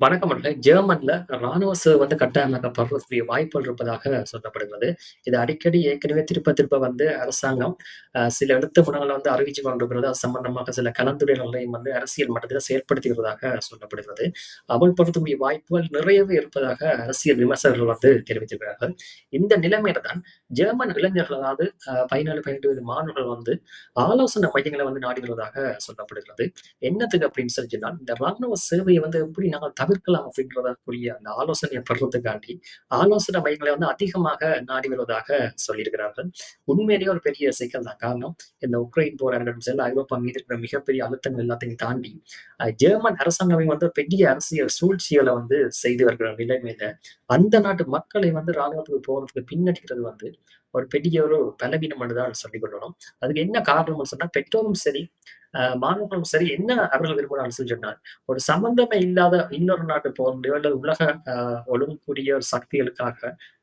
வணக்கம் மக்களே. ஜெர்மன்ல ராணுவ சேவை வந்து கட்டாயமாக்கப்படுறதுக்குரிய வாய்ப்புகள் இருப்பதாக சொல்லப்படுகிறது. இது அடிக்கடி ஏற்கனவே திருப்ப திருப்ப வந்து அரசாங்கம் சில சில குணங்களை வந்து அறிவிச்சு கொண்டிருக்கிறது. அது சம்பந்தமாக சில கலந்துரையாடல்களையும் வந்து அரசியல் மட்டத்தில் செயற்படுத்தி வருவதாக சொல்லப்படுகிறது. அமல்படுத்தக்கூடிய வாய்ப்புகள் நிறையவே இருப்பதாக அரசியல் விமர்சகர்கள் வந்து தெரிவித்திருக்கிறார்கள். இந்த நிலைமையில தான் ஜெர்மன் இளைஞர்கள் அதாவது பதினாலு பதினெட்டு வயது மாணவர்கள் வந்து ஆலோசனை மையங்களை வந்து நாடி வருவதாக சொல்லப்படுகிறது. என்னத்துக்கு அப்படின்னு சொல்லி சொன்னால் இந்த ராணுவ சேவையை வந்து எப்படி நாங்கள் தவிர்க்கலாம் அப்படின்றதற்குரிய அந்த ஆலோசனையை பெறுறதுக்காண்டி, ஆலோசனை மையங்களை வந்து அதிகமாக நாடி வருவதாக சொல்லியிருக்கிறார்கள். உண்மையிலேயே ஒரு பெரிய சிக்கல் தான். காரணம் இந்த உக்ரைன் போர் இருக்கட்டும் சரி, ஐரோப்பா மீது இருக்கிற மிகப்பெரிய அழுத்தங்கள் எல்லாத்தையும் தாண்டி, ஜெர்மன் அரசாங்கம் வந்து பெரிய அரசியல் சூழ்ச்சிகளை வந்து செய்து வருகிற நிலைமையில, அந்த நாட்டு மக்களை வந்து ராணுவத்துக்கு போகிறதுக்கு பின்னடிக்கிறது வந்து ஒரு பெரிய ஒரு பலவீனம் என்று தான் சொல்லிக் கொள்ளணும். அதுக்கு என்ன காரணம்னு சொன்னா, பெற்றோரும் சரி, மாணவர்களும் சரி, என்ன அவர்கள் விரும்பினாலும் சொல்லி ஒரு சம்பந்தமே இல்லாத இன்னொரு நாட்டு போர் அல்லது உலக அ ஒழுங்கக்கூடிய சக்திகளுக்காக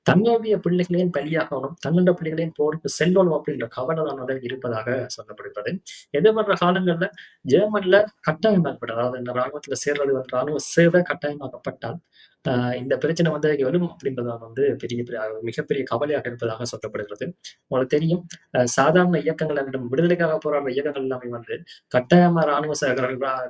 தங்களுடைய பிள்ளைகளையும் பலியாகணும், தன்னோட பிள்ளைகளையும் போருக்கு செல்லணும் அப்படின்ற கவலை தான் இருப்பதாக சொல்லப்படுகிறது. எதிர்வர காலங்கள்ல ஜெர்மன்ல கட்டாயமாக்கப்பட்டது அதாவது இந்த ராணுவத்தில சேர்றது வந்து ராணுவ சேவை கட்டாயமாக்கப்பட்டால், இந்த பிரச்சனை வந்து எழும் அப்படின்றதான் வந்து பெரிய பெரிய மிகப்பெரிய கவலையாக இருப்பதாக சொல்லப்படுகிறது. உங்களுக்கு தெரியும், சாதாரண இயக்கங்கள் விடுதலைக்காக போராடுற இயக்கங்கள் எல்லாமே வந்து கட்டாயமா ராணுவ ச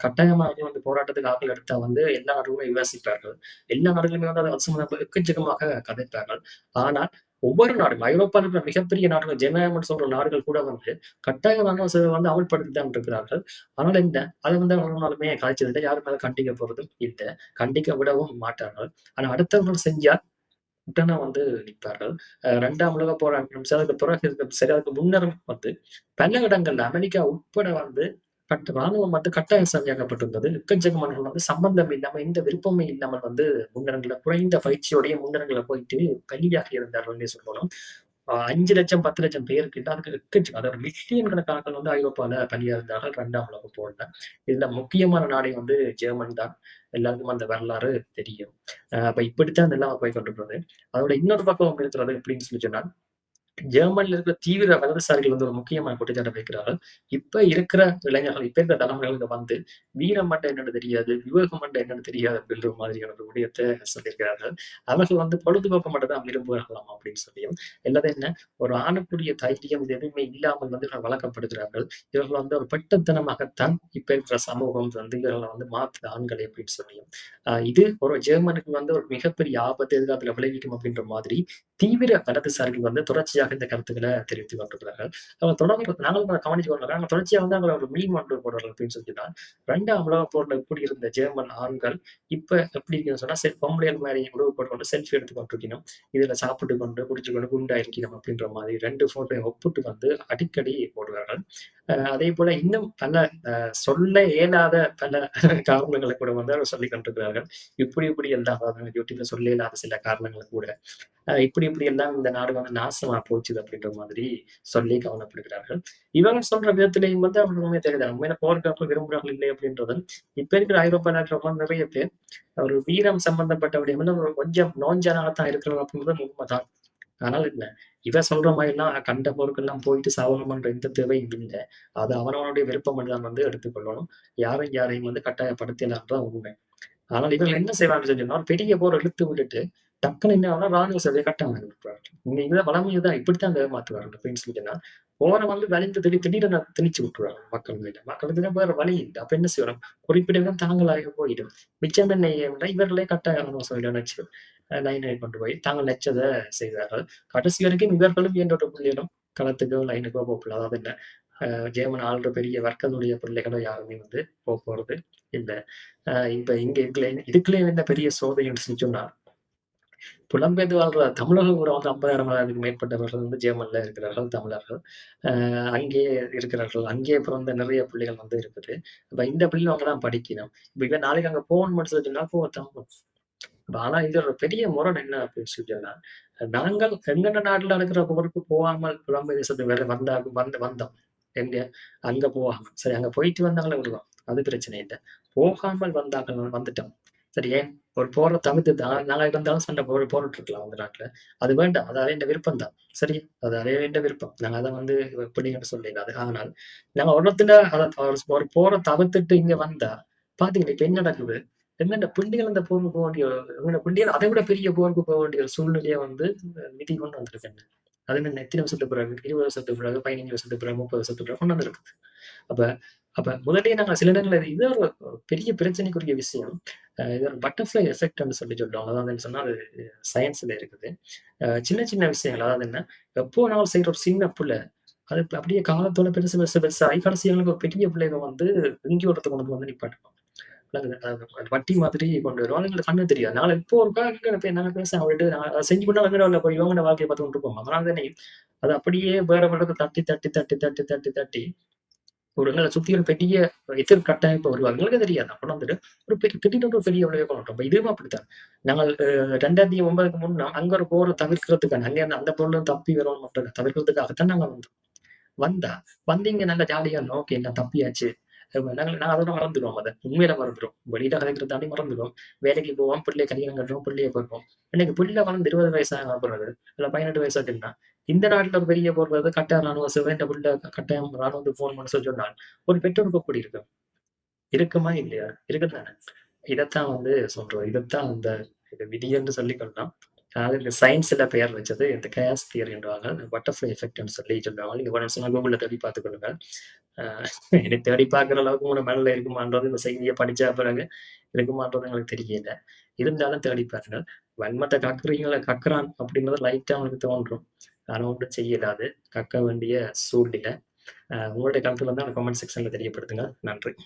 கட்டாயமா வந்து போராட்டத்துக்கு ஆட்கள் எடுத்தா வந்து எல்லா நாடுகளுமே விமர்சிப்பார்கள். எல்லா நாடுகளுமே வந்து அது சம்பந்தமா எக்கச்சக்கமாக கதைப்பார்கள். ஆனால் ஒவ்வொரு நாடும் ஐரோப்பாவில் இருக்கிற மிகப்பெரிய நாடுகள் ஜனநாயகம்னு சொல்ற நாடுகள் கூட வந்து கட்டாய ராணுவ சேவை வந்து அமல்படுத்தி தான் இருக்கிறார்கள். அதனால என்ன, அதை வந்து நாளுமே கலைச்சதில்லை. யாரும் அத கண்டிக்க போறதும் இல்லை கண்டிக்க விடவும் மாட்டார்கள். ஆனா அடுத்தவர்கள் செஞ்சா உடனே வந்து நிற்பார்கள். ரெண்டாம் உலக போராட்டம் சரி, அதுக்கு பிறகு சரி, அதுக்கு முன்னரும் வந்து பல இடங்கள்ல அமெரிக்கா உட்பட வந்து பட் ராணுவம் வந்து கட்டாய சேவையாக்கப்பட்டிருந்தது. எக்கச்சக்கமானவர்கள் வந்து சம்பந்தம் இல்லாம, எந்த விருப்பமும் இல்லாமல் வந்து முன்னரங்குல குறைந்த பயிற்சியோடைய முன்னரங்குல போயிட்டு பலியாக இருந்தார்கள் சொல்லணும். அ 5,00,000 10,00,000 பேர் கிட்ட அதுக்கு எக்கச்சக்கம் அதாவது மில்லியன் கணக்கான வந்து ஐரோப்பால பலியாயிருந்தார்கள் 2ஆம் உலகப் போர்ல. இதுல முக்கியமான நாடே வந்து ஜெர்மன் தான். எல்லாருக்கும் அந்த வரலாறு தெரியும். அப்ப இப்படித்தான் அதெல்லாம் போய் கொண்டிருக்கிறது. அதோட இன்னொரு பக்கம் இருக்கிறது எப்படின்னு சொல்லி சொன்னால் ஜெர்மன்ல இருக்கிற தீவிர வலதுசாரிகள் வந்து ஒரு முக்கியமான குற்றச்சாட்ட வைக்கிறார்கள். இப்ப இருக்கிற இளைஞர்கள், இப்ப இருக்கிற தலைமுறைகளுக்கு வந்து வீரம் என்றா என்னன்னு தெரியாது, விவேகம் என்றா என்னன்னு தெரியாது அப்படின்ற மாதிரியான ஒரு விடயத்தை சொல்லியிருக்கிறார்கள். அவர்கள் வந்து பொழுதுபோக்கு மட்டும் தான் விரும்புகிறார்களாம் அப்படின்னு சொல்லியும், அல்லது என்ன ஒரு ஆணுக்குரிய தைரியம் இது எதுவுமே இல்லாமல் வந்து இவர்கள் வழக்கப்படுகிறார்கள் இவர்கள் வந்து ஒரு பெட்டத்தனமாகத்தான் இப்ப இருக்கிற சமூகம் வந்து இவர்களை வந்து மாத்து ஆண்களை அப்படின்னு சொல்லியும். இது ஒரு ஜெர்மனுக்கு வந்து ஒரு மிகப்பெரிய ஆபத்து எதிர்காலத்துல விளைவிக்கும் அப்படின்ற மாதிரி தீவிர வலதுசாரிகள் வந்து தொடர்ச்சியாக இந்த கருத்துக்களை தெரிவித்து கொண்டிருக்கிறார்கள். அவங்க தொடர்ந்து நாங்களும் கவனிச்சு கொண்டிருக்கிறோம். தொடர்ச்சியாக வந்து அவங்க ஒரு மீன் ஒன்று போடுறாங்க அப்படின்னு சொல்லினா, 2ஆம் உலகப் போர்ல எப்படி இருந்த ஜெர்மன் ஆண்கள், இப்ப எப்படி இருக்குன்னு சொன்னா, சரி பொம்பளைகள் மாதிரி உணவு போட்டுக்கொண்டு செல்ஃபி எடுத்து கொண்டிருக்கணும். இதுல சாப்பிட்டு கொண்டு, குடிச்சுக்கொண்டு குண்டா இருக்கிறோம் அப்படின்ற மாதிரி 2 ஃபோட்டோயும் ஒப்பிட்டு வந்து அடிக்கடி போடுவார்கள். அதே போல இன்னும் பல சொல்ல இயலாத பல காரணங்களை கூட வந்து அவர் சொல்லி கொண்டிருக்கிறார்கள். இப்படி இப்படி எல்லாம் யூடியூப்ல சொல்ல இயலாத சில காரணங்களை கூட, இப்படி இப்படி எல்லாம் இந்த நாடு வந்து நாசமா போச்சுது அப்படின்ற மாதிரி சொல்லி கவலைப்படுகிறார்கள். இவங்க சொல்ற விதத்திலையும் வந்து அவங்களுக்கு உண்மையா தெரியுது. உண்மையில போர்க்காப்பு விரும்புறார்கள் இல்லை அப்படின்றது, இப்ப இருக்கிற ஐரோப்பா நாட்டுல நிறைய பேர் ஒரு வீரம் சம்பந்தப்பட்ட விடயம்ல கொஞ்சம் நோஞ்சனாகத்தான் இருக்கிறார்கள் அப்படின்றது உண்மைதான். ஆனால் என்ன, இவன் சொல்ற மாரிலாம் கண்ட போருக்கெல்லாம் போயிட்டு சாவகமன்ற எந்த தேவையும் இல்ல. அது அவனவனுடைய விருப்பம் தான் வந்து எடுத்துக்கொள்ளணும். யாரையும் யாரையும் வந்து கட்டாயப்படுத்தலாம்ன்னு தான் உண்மை. ஆனால் இவர்கள் என்ன செய்வாங்கன்னு சொன்னா, பெரிய போர் இழுத்து விட்டுட்டு, டக்குன்னு என்ன ஆகும்னா ராணுவ சேவையை கட்டாயமாக்கி இருப்பார்கள் இங்க இதுதான் வளமையை தான் இப்படித்தான் ஏமாத்துவார்கள் அப்படின்னு சொல்லிட்டுன்னா சொன்னா, வந்து வலிந்து திடீர் திடீரென திணிச்சு விட்டுருவாங்க மக்கள் மீது. தினம் வேற வழி இல்லை. அப்ப என்ன செய்யணும், குறிப்பிட்ட தாங்களாக போயிடும். மிச்சம் என்ன இவர்களே கட்டாய ராணுவ சேவையில நச்சு லைனை கொண்டு போய் தாங்கள் நெச்சத செய்தார்கள். கடைசி வரைக்கும் இவர்களும் என்னோட பிள்ளைகளும் களத்துக்கோ, லைனுக்கோ போகல. அதாவது என்ன, ஜெயமன் ஆள்ற பெரிய வர்க்கத்துடைய பிள்ளைகளோ யாருமே வந்து போக போறது இல்லை. இப்ப இங்க இதுல இதுக்குள்ளே என்ன பெரிய சோதனைன்னு சொல்லி சொன்னா, புலம்பெயர்ந்து வாழ்ற தமிழர்கள் கூட வந்து 50,000 மேற்பட்டவர்கள் வந்து ஜெர்மனில் இருக்கிறார்கள், தமிழர்கள். அங்கே அங்கேயே இருக்கிறார்கள். அங்கேயே பிறந்த நிறைய பிள்ளைகள் வந்து இருக்குது. அப்ப இந்த பிள்ளைகள் அங்க தான் படிக்கணும். இப்போ நாளைக்கு அங்க போகணும்னு சொல்லி சொன்னா போகத்தான் ஆனா இது ஒரு பெரிய முரண் என்ன அப்படின்னு சொல்லி நாங்கள் எங்கெந்த நாட்டுல நடக்கிற போருக்கு போகாமல் புலம்பெயர் தேசத்துக்கு வேற வந்தா வந்து வந்தோம். எங்க? அங்க போகாம. சரி அங்க போயிட்டு வந்தாங்களே விடுவோம். அது பிரச்சனை இல்லை போகாமல் வந்தாங்க வந்துட்டோம். சரி ஏன்? ஒரு போற தவிர்த்து தான் நாங்க இருந்தாலும் சண்டை போ போட்டுட்டு இருக்கலாம் அந்த நாட்டுல. அது வேண்டாம். அது அறைய விருப்பம் தான். சரி, அது அவையண்ட விருப்பம். நாங்க அதை வந்து எப்படின்னு சொல்லல. ஆனால் நாங்க ஒரு அத ஒரு போற தவிர்த்துட்டு இங்க வந்தா, பாத்தீங்கன்னா இப்ப என்ன நடக்குது? எங்கள்ட பிள்ளைகள் அந்த போருக்கு போக வேண்டிய எங்களோட பிள்ளைகள் அதை விட பெரிய போருக்கு போக வேண்டிய ஒரு சூழ்நிலையை வந்து நிதி கொண்டு வந்திருக்கேன் அது என்ன எத்தனை வருஷத்துக்கு பிறகு? இருபது வருஷத்துக்கு பிறகு பதினஞ்சு வருஷத்துக்கு பிறகு முப்பது வருஷத்துக்கு பிறகு கொண்டு வந்திருக்குது. அப்ப அப்ப முதலே நாங்க சில நேரங்களில் இது ஒரு பெரிய பிரச்சனைக்குரிய விஷயம். இது ஒரு பட்டர்ஃப்ளை எஃபெக்ட்னு சொல்லி சொல்லுவாங்க. அதாவது என்ன சொன்னா அது சயின்ஸ்ல இருக்குது. சின்ன சின்ன விஷயங்கள். அதாவது என்ன? எப்போ நாள் செய்யற ஒரு சின்ன பிள்ளை அது அப்படியே காலத்தோட பெருசு பெருசு பெருசு ஐ ஒரு பெரிய பிள்ளைங்க வந்து இங்கி ஓட்டத்தை கொண்டு வந்து நிப்பாட்டணும் வட்டி மாதிரி கொண்டு வருவோம் எங்களுக்கு கண்ணு தெரியாது. நாளை இப்போ ஒரு காலத்துல என்ன பேச அவள்கிட்ட நான் செஞ்சு கொண்டு அவங்க போய் இவங்க வாழ்க்கையை பார்த்து கொண்டு போவோம். அதனால தானே அது அப்படியே வேற வேற தட்டி தட்டி தட்டி தட்டி தட்டி தட்டி ஒரு எங்களை சுத்தி ஒரு பெரிய எதிர் கட்டமைப்பு வருவாங்க எங்களுக்கு தெரியாது. அப்புறம் வந்துட்டு ஒரு பெரிய திடீர்னு ஒரு பெரிய விளைவு கொண்டு இதுவும் அப்படித்தான். நாங்கள் அஹ், ரெண்டாயிரத்தி ஒன்பதுக்கு முன்னா அங்க ஒரு போரை தவிர்க்கிறதுக்கான அங்கே அந்த பொருளும் தப்பி வரும் மட்டும் தவிர்க்கிறதுக்காகத்தான் நாங்கள் வந்தோம். வந்தா வந்தீங்க நல்ல ஜாலியா ஓகே என்ன தப்பியாச்சு. நாங்கள் நாங்கள் நான் அதோட மறந்துடுவோம். அதை உண்மையில மறந்துடும் வெளியில கதைக்கிறது தாண்டி மறந்துடும் வேலைக்கு போவோம் பிள்ளை கல்யாணம் கட்டுறோம் பிள்ளைய போடுவோம் இன்னைக்கு பிள்ளை வளர்ந்து இருபது வயசாக போறது இல்ல பதினெட்டு வயசாச்சுன்னா இந்த நாட்டில் பெரிய போடுறது கட்டாயம் ராணுவ சிவந்த பிள்ளை கட்டாயம் ராணுவத்துக்கு போன் பண்ண சொல்லி சொன்னால் ஒரு பெற்றோருக்கு கூடி இருக்கும். இருக்குமா இல்லையா? இருக்குதானே? இதைத்தான் வந்து சொல்றோம். இதைத்தான் அந்த இது விதி என்று சொல்லிக்கொள்ளலாம் அதாவது இந்த சயின்ஸ்ல பெயர் வச்சது இந்த கேஸ் தியரின்றாங்க பட்டர்ஃப்ளை எஃபெக்ட்னு சொல்லி சொல்லுவாங்க. நீங்க வேணும் சொன்னா கூகுளில் தேடி பார்த்துக்கொள்ளுங்க என்னை எனக்கு தேடி பார்க்குற அளவுக்கு உங்களோட மனதில் இருக்குமான்றது இந்த செய்தியை படிச்சா பிறகு இருக்குமான்றது எங்களுக்கு தெரியல. இருந்தாலும் தேடி பாருங்கள். வன்மத்தை கக்குறீங்களா? கக்குறான் அப்படின்றது லைட்டா அவனுக்கு தோன்றும். ஆனால் ஒன்றும் செய்யலாது. கக்க வேண்டிய சூழ்நிலை. உங்களுடைய கருத்துல தான் கமெண்ட் செக்ஷன்ல தெரியப்படுத்துங்க. நன்றி.